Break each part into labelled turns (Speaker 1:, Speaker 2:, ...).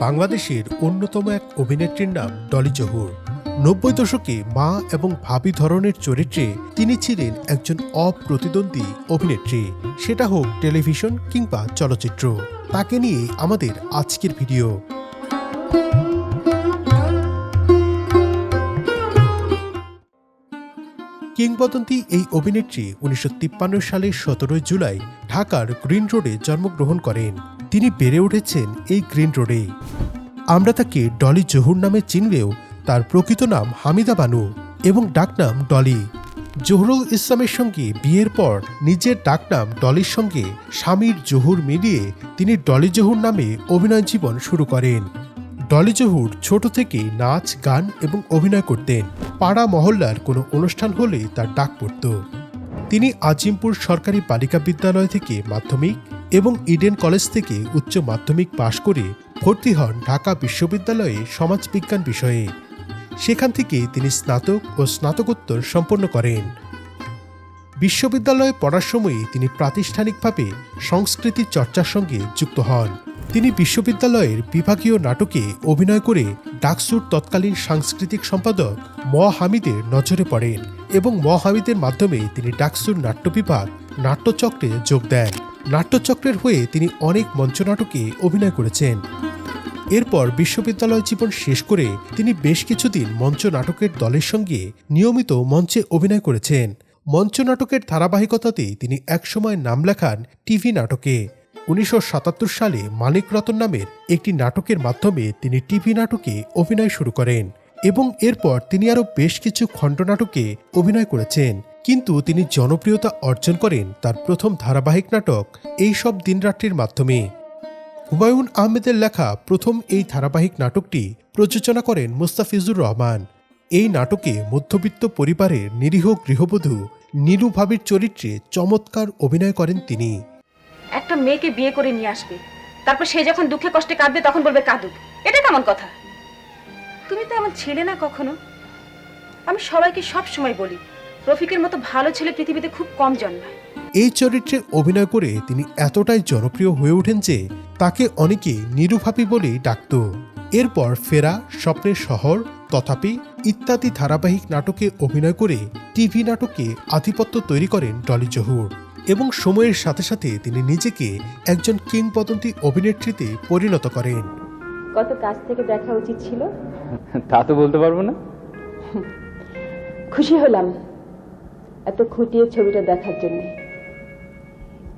Speaker 1: বাংলাদেশের অন্যতম এক অভিনেত্রীর নাম ডলি জহুর। নব্বই দশকে মা এবং ভাবি ধরনের চরিত্রে তিনি ছিলেন একজন অপ্রতিদ্বন্দ্বী অভিনেত্রী। সেটা হোক টেলিভিশন কিংবা চলচ্চিত্র। তাকে নিয়ে আমাদের আজকের ভিডিও। কিংবদন্তি এই অভিনেত্রী উনিশশো তিপ্পান্ন সালের সতেরোই জুলাই ঢাকার গ্রিন রোডে জন্মগ্রহণ করেন। তিনি বেড়ে উঠেছেন এই গ্রিন রোডে। আমরা তাকে ডলি জহুর নামে চিনলেও তার প্রকৃত নাম হামিদা বানু এবং ডাকনাম ডলি। জহুরুল ইসলামের সঙ্গে বিয়ের পর নিজের ডাকনাম ডলির সঙ্গে স্বামীর জহুর মিলিয়ে তিনি ডলি জহুর নামে অভিনয় জীবন শুরু করেন। ডলি জহুর ছোট থেকেই নাচ, গান এবং অভিনয় করতেন। পাড়া মহল্লার কোনো অনুষ্ঠান হলেই তার ডাক পড়ত। তিনি আজিমপুর সরকারি বালিকা বিদ্যালয় থেকে মাধ্যমিক এবং ইডেন কলেজ থেকে উচ্চ মাধ্যমিক পাশ করে ভর্তি হন ঢাকা বিশ্ববিদ্যালয়ে সমাজবিজ্ঞান বিষয়ে। সেখান থেকে তিনি স্নাতক ও স্নাতকোত্তর সম্পন্ন করেন। বিশ্ববিদ্যালয়ে পড়ার সময়ই তিনি প্রাতিষ্ঠানিকভাবে সংস্কৃতি চর্চার সঙ্গে যুক্ত হন। তিনি বিশ্ববিদ্যালয়ের বিভাগীয় নাটকে অভিনয় করে ডাকসুর তৎকালীন সাংস্কৃতিক সম্পাদক ম. হামিদের নজরে পড়েন এবং ম. হামিদের মাধ্যমে তিনি ডাকসুর নাট্য বিভাগ নাট্যচক্রে যোগ দেন। নাট্যচক্রের হয়ে তিনি অনেক মঞ্চনাটকে অভিনয় করেছেন। এরপর বিশ্ববিদ্যালয় জীবন শেষ করে তিনি বেশ কিছুদিন মঞ্চ নাটকের দলের সঙ্গে নিয়মিত মঞ্চে অভিনয় করেছেন। মঞ্চ নাটকের ধারাবাহিকতাতেই তিনি একসময় নাম লেখান টিভি নাটকে। উনিশশো সাতাত্তর সালে মানিক রতন নামের একটি নাটকের মাধ্যমে তিনি টিভি নাটকে অভিনয় শুরু করেন এবং এরপর তিনি আরও বেশ কিছু খণ্ডনাটকে অভিনয় করেছেন। কিন্তু তিনি জনপ্রিয়তা অর্জন করেন তার প্রথম ধারাবাহিক নাটক, এই সব দিনরাত্রির মাধ্যমে। হুমায়ুন আহমেদের লেখা প্রথম এই ধারাবাহিক নাটকটি প্রযোজনা করেন মুস্তাফিজুর রহমান। এই নাটকে মধ্যবিত্ত পরিবারের নিরীহ গৃহবধূ নীলু ভাবির চরিত্রে চমৎকার অভিনয় করেন তিনি।
Speaker 2: একটা মেয়েকে বিয়ে করে নিয়ে আসবে, তারপর সে যখন দুঃখে কষ্টে কাঁদবে তখন বলবে কাঁদুক। এটা কেমন কথা? তুমি তো আমার ছেলে না কখনো। আমি সবাইকে সব সময় বলি রফিকের মতো ভালো ছেলে পৃথিবীতে খুব কম জন্মায়।
Speaker 1: এই চরিত্রে অভিনয় করে তিনি এতটাই জনপ্রিয় হয়ে ওঠেন যে তাকে অনেকে নিরুভাবী বলেই ডাকত। এরপর ফেরা স্বপ্নের শহর তথাপি ইত্যাদি ধারাবাহিক নাটকে অভিনয় করে টিভি নাটকে আধিপত্য তৈরি করেন ডলি জহুর এবং সময়ের সাথে সাথে তিনি নিজেকে একজন কিংবদন্তি অভিনেত্রীতে পরিণত করেন।
Speaker 2: কত কাছ থেকে দেখা উচিত ছিল?
Speaker 3: তা তো বলতে পারব না।
Speaker 2: খুশি হলাম। এত খুঁটিয়ে ছবিটা দেখার জন্য।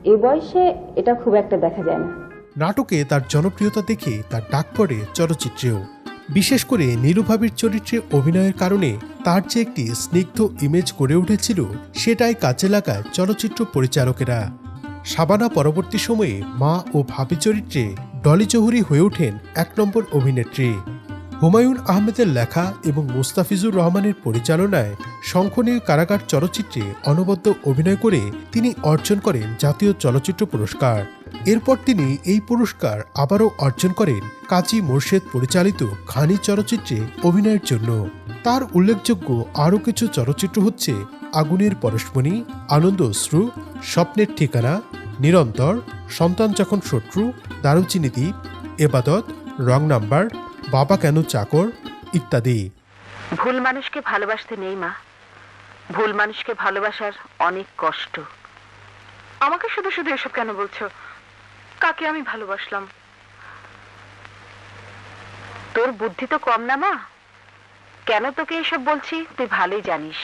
Speaker 2: এ বয়সে এটা খুব একটা দেখা যায় না।
Speaker 1: নাটকে তার জনপ্রিয়তা দেখে তার ডাক পড়ে চলচ্চিত্রেও। বিশেষ করে নীলুভাবির চরিত্রে অভিনয়ের কারণে তার যে একটি স্নিগ্ধ ইমেজ গড়ে উঠেছিল, সেটাই কাজে লাগায় চলচ্চিত্র পরিচালকেরা। সাবানা পরবর্তী সময়ে মা ও ভাবি চরিত্রে ডলি চৌধুরী হয়ে ওঠেন এক নম্বর অভিনেত্রী। হুমায়ুন আহমেদের লেখা এবং মুস্তাফিজুর রহমানের পরিচালনায় শঙ্খনীল কারাগার চলচ্চিত্রে অনবদ্য অভিনয় করে তিনি অর্জন করেন জাতীয় চলচ্চিত্র পুরস্কার। এরপর তিনি এই পুরস্কার আবারও অর্জন করেন কাজী মোর্শেদ পরিচালিত খানি চলচ্চিত্রে অভিনয়ের জন্য। তার উল্লেখযোগ্য আরও কিছু চলচ্চিত্র হচ্ছে আগুনের পরশমণি, আনন্দ অশ্রু, স্বপ্নের ঠিকানা, নিরন্তর, সন্তান যখন শত্রু, দারুচিনি দ্বীপ, এবাদত, রং নাম্বার বাবা কেন চাকর? ইত্যাদি।
Speaker 2: ভুল মানুষকে ভালোবাসতে নেই মা। ভুল মানুষকে ভালোবাসার অনেক কষ্ট। আমাকে শুধু শুধু এসব কেন বলছো? কাকে আমি ভালোবাসলাম? তোর বুদ্ধি তো কম না মা। কেন তোকে এসব বলছি? তুই ভালোই জানিস।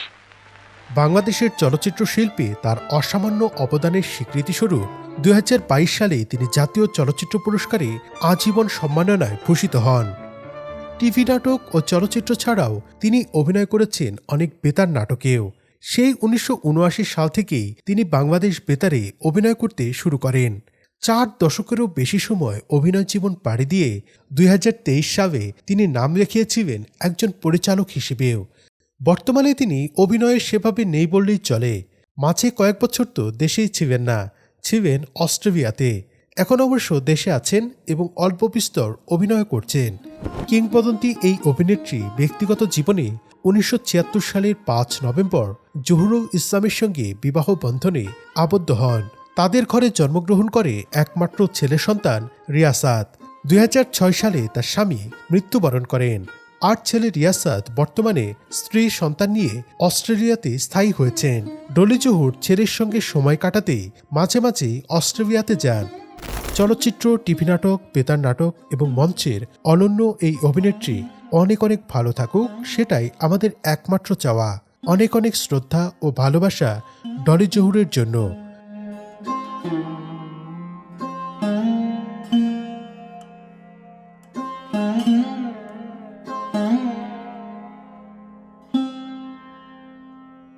Speaker 1: বাংলাদেশের চলচ্চিত্র শিল্পে তার অসামান্য অবদানের স্বীকৃতি স্বীকৃতিস্বরূপ দুই সালে তিনি জাতীয় চলচ্চিত্র পুরস্কারে আজীবন সম্মাননায় ভূষিত হন। টিভি নাটক ও চলচ্চিত্র ছাড়াও তিনি অভিনয় করেছেন অনেক বেতার নাটকেও। সেই উনিশশো উনআশি সাল থেকেই তিনি বাংলাদেশ বেতারে অভিনয় করতে শুরু করেন। চার দশকেরও বেশি সময় অভিনয় জীবন পাড়ি দিয়ে দুই হাজার তেইশ সালে তিনি নাম রেখিয়েছিলেন একজন পরিচালক হিসেবেও। বর্তমানে তিনি অভিনয়ের সেভাবে নেই বললেই চলে। মাঝে কয়েক বছর তো দেশেই ছিলেন না, ছিলেন অস্ট্রেলিয়াতে। এখন অবশ্য দেশে আছেন এবং অল্প বিস্তর অভিনয় করছেন। কিংবদন্তি এই অভিনেত্রী ব্যক্তিগত জীবনে উনিশশো ছিয়াত্তর সালের পাঁচ নভেম্বর জহুরুল ইসলামের সঙ্গে বিবাহ বন্ধনে আবদ্ধ হন। তাদের ঘরে জন্মগ্রহণ করে একমাত্র ছেলে সন্তান রিয়াসাত। দুই হাজার ছয় সালে তার স্বামী মৃত্যুবরণ করেন। আর ছেলে রিয়াসাত বর্তমানে স্ত্রী সন্তান নিয়ে অস্ট্রেলিয়াতে স্থায়ী হয়েছেন। ডলি জহুর ছেলের সঙ্গে সময় কাটাতে মাঝে মাঝে অস্ট্রেলিয়াতে যান। চলচ্চিত্র, টিভি নাটক, বেতার নাটক এবং মঞ্চের অনন্য এই অভিনেত্রী অনেক অনেক ভালো থাকুক, সেটাই আমাদের একমাত্র চাওয়া। অনেক অনেক শ্রদ্ধা ও ভালোবাসা ডলি জহুরের জন্য।